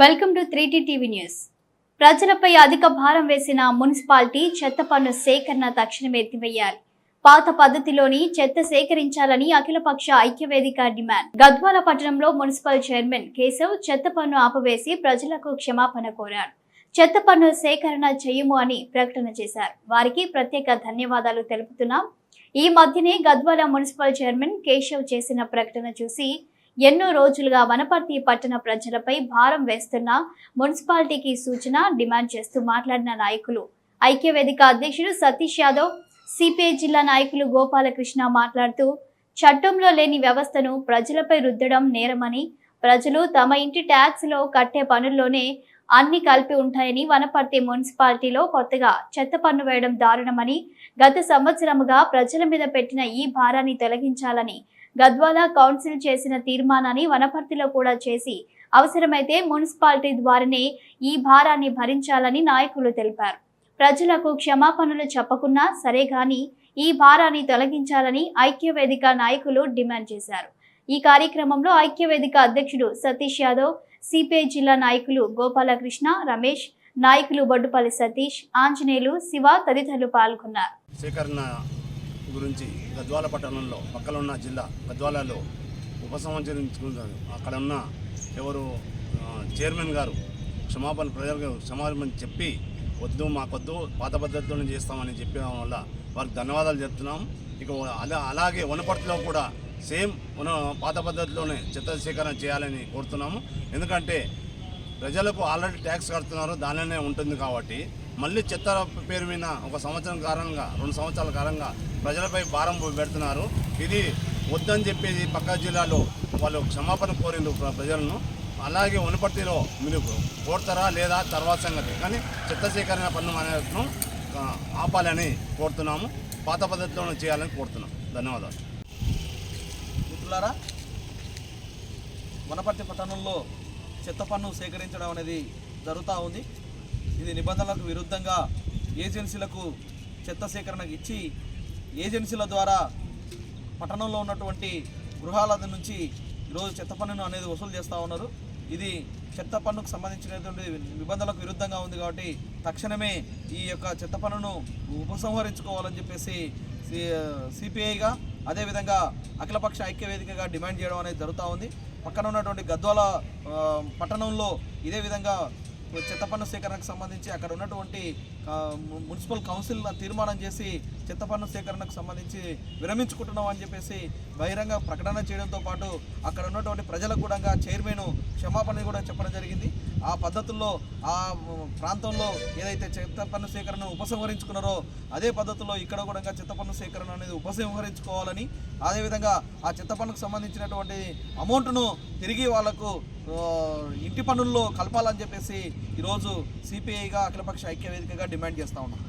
Welcome to three TV news. ప్రజలపై అధిక భారం వేసిన మున్సిపాలిటీ చెత్త పన్ను సేకరణ తక్షణమే ఎత్తివేయాలి. పాత పద్ధతిలోని చెత్త సేకరించాలని అఖిలపక్ష ఐక్యవేదిక డిమాండ్. గద్వాల పట్టణంలో మున్సిపల్ చైర్మన్ కేశవ్ చెత్త పన్ను ఆపవేసి ప్రజలకు క్షమాపణ కోరారు. చెత్త పన్ను సేకరణ చేయము అని ప్రకటన చేశారు. వారికి ప్రత్యేక ధన్యవాదాలు తెలుపుతున్నాం. ఈ మధ్యనే గద్వాల మున్సిపల్ చైర్మన్ కేశవ్ చేసిన ప్రకటన చూసి ఎన్నో రోజులుగా వనపర్తి పట్టణ ప్రజలపై భారం వేస్తున్న మున్సిపాలిటీకి సూచన డిమాండ్ చేస్తూ మాట్లాడిన నాయకులు. ఐక్యవేదిక అధ్యక్షుడు సతీష్ యాదవ్ సిపిఐ జిల్లా నాయకులు గోపాలకృష్ణ మాట్లాడుతూ చట్టంలో లేని వ్యవస్థను ప్రజలపై రుద్దడం నేరమని ప్రజలు తమ ఇంటి ట్యాక్స్లో కట్టే పనుల్లోనే అన్ని కలిపి ఉంటాయని వనపర్తి మున్సిపాలిటీలో కొత్తగా చెత్త పన్ను వేయడం దారుణమని గత సంవత్సరముగా ప్రజల మీద పెట్టిన ఈ భారాన్ని తొలగించాలని గద్వాల కౌన్సిల్ చేసిన తీర్మానాన్ని వనపర్తిలో కూడా చేసి అవసరమైతే మున్సిపాలిటీ ద్వారానే ఈ భారాన్ని భరించాలని నాయకులు తెలిపారు. ప్రజలకు క్షమాపణలు చెప్పకున్నా సరే గాని ఈ భారాన్ని తొలగించాలని ఐక్యవేదిక నాయకులు డిమాండ్ చేశారు. ఈ కార్యక్రమంలో ఐక్యవేదిక అధ్యక్షుడు సతీష్ యాదవ్ సిపిఐ జిల్లా నాయకులు గోపాలకృష్ణ రమేష్ నాయకులు బొడ్డుపల్లి సతీష్ ఆంజనేయులు శివ తదితరులు పాల్గొన్నారు. గురించి గద్వాల పట్టణంలో పక్కన ఉన్న జిల్లా గద్వాలలో ఉపసంహరించుకుంటారు అక్కడ ఉన్న ఎవరు చైర్మన్ గారు క్షమాపణ ప్రజలకు క్షమాపణ చెప్పి వద్దు మాకొద్దు పాత పద్ధతిలోనే చేస్తామని చెప్పడం వల్ల వారికి ధన్యవాదాలు చెప్తున్నాం. ఇక అలా అలాగే వనపర్తిలో కూడా సేమ్ మన పాత పద్ధతిలోనే చెత్త సేకరణ చేయాలని కోరుతున్నాము. ఎందుకంటే ప్రజలకు ఆల్రెడీ ట్యాక్స్ కడుతున్నారు దానిలోనే ఉంటుంది కాబట్టి మళ్ళీ చెత్త పేరు మీద ఒక సంవత్సరం కారణంగా రెండు సంవత్సరాల కారణంగా ప్రజలపై భారం పెడుతున్నారు. ఇది వద్దని చెప్పేది పక్క జిల్లాలో వాళ్ళు క్షమాపణ కోరిండు ప్ర- ప్రజలను. అలాగే వనపర్తిలో మీరు కోరుతారా లేదా తర్వాత సంగతి. కానీ చెత్త సేకరణ పన్ను అనేటను ఆపాలని కోరుతున్నాము. పాత పద్ధతిలోనే చేయాలని కోరుతున్నాం. ధన్యవాదాలు. మిత్రులారా వనపర్తి పట్టణంలో చెత్త పన్ను సేకరించడం అనేది జరుగుతూ ఉంది. ఇది నిబంధనలకు విరుద్ధంగా ఏజెన్సీలకు చెత్త సేకరణకు ఇచ్చి ఏజెన్సీల ద్వారా పట్టణంలో ఉన్నటువంటి గృహాల నుంచి ఈరోజు చెత్త పన్నును అనేది వసూలు చేస్తూ ఉన్నారు. ఇది చెత్త పన్నుకు సంబంధించినటువంటి నిబంధనలకు విరుద్ధంగా ఉంది కాబట్టి తక్షణమే ఈ యొక్క చెత్త పన్నును ఉపసంహరించుకోవాలని చెప్పేసి సిపిఐగా అదేవిధంగా అఖిలపక్ష ఐక్యవేదికగా డిమాండ్ చేయడం అనేది జరుగుతూ ఉంది. పక్కన ఉన్నటువంటి గద్వాల పట్టణంలో ఇదే విధంగా చెత్త పన్ను సేకరణకు సంబంధించి అక్కడ ఉన్నటువంటి మున్సిపల్ కౌన్సిల్ తీర్మానం చేసి చెత్త పన్ను సేకరణకు సంబంధించి విరమించుకుంటున్నాం అని చెప్పేసి బహిరంగ ప్రకటన చేయడంతో పాటు అక్కడ ఉన్నటువంటి ప్రజలకు కూడా చైర్మన్ క్షమాపణ కూడా చెప్పడం జరిగింది. ఆ పద్ధతుల్లో ఆ ప్రాంతంలో ఏదైతే చెత్త పన్ను ఉపసంహరించుకున్నారో అదే పద్ధతిలో ఇక్కడ కూడా చెత్త పన్ను సేకరణ అనేది ఉపసంహరించుకోవాలని అదేవిధంగా ఆ చెత్త పన్నుకు సంబంధించినటువంటి అమౌంట్ను తిరిగి వాళ్ళకు ఇంటి పన్నుల్లో కలపాలని చెప్పేసి ఈరోజు సిపిఐగా అఖిలపక్ష ఐక్యవేదికగా డిమాండ్ చేస్తా ఉన్నాం.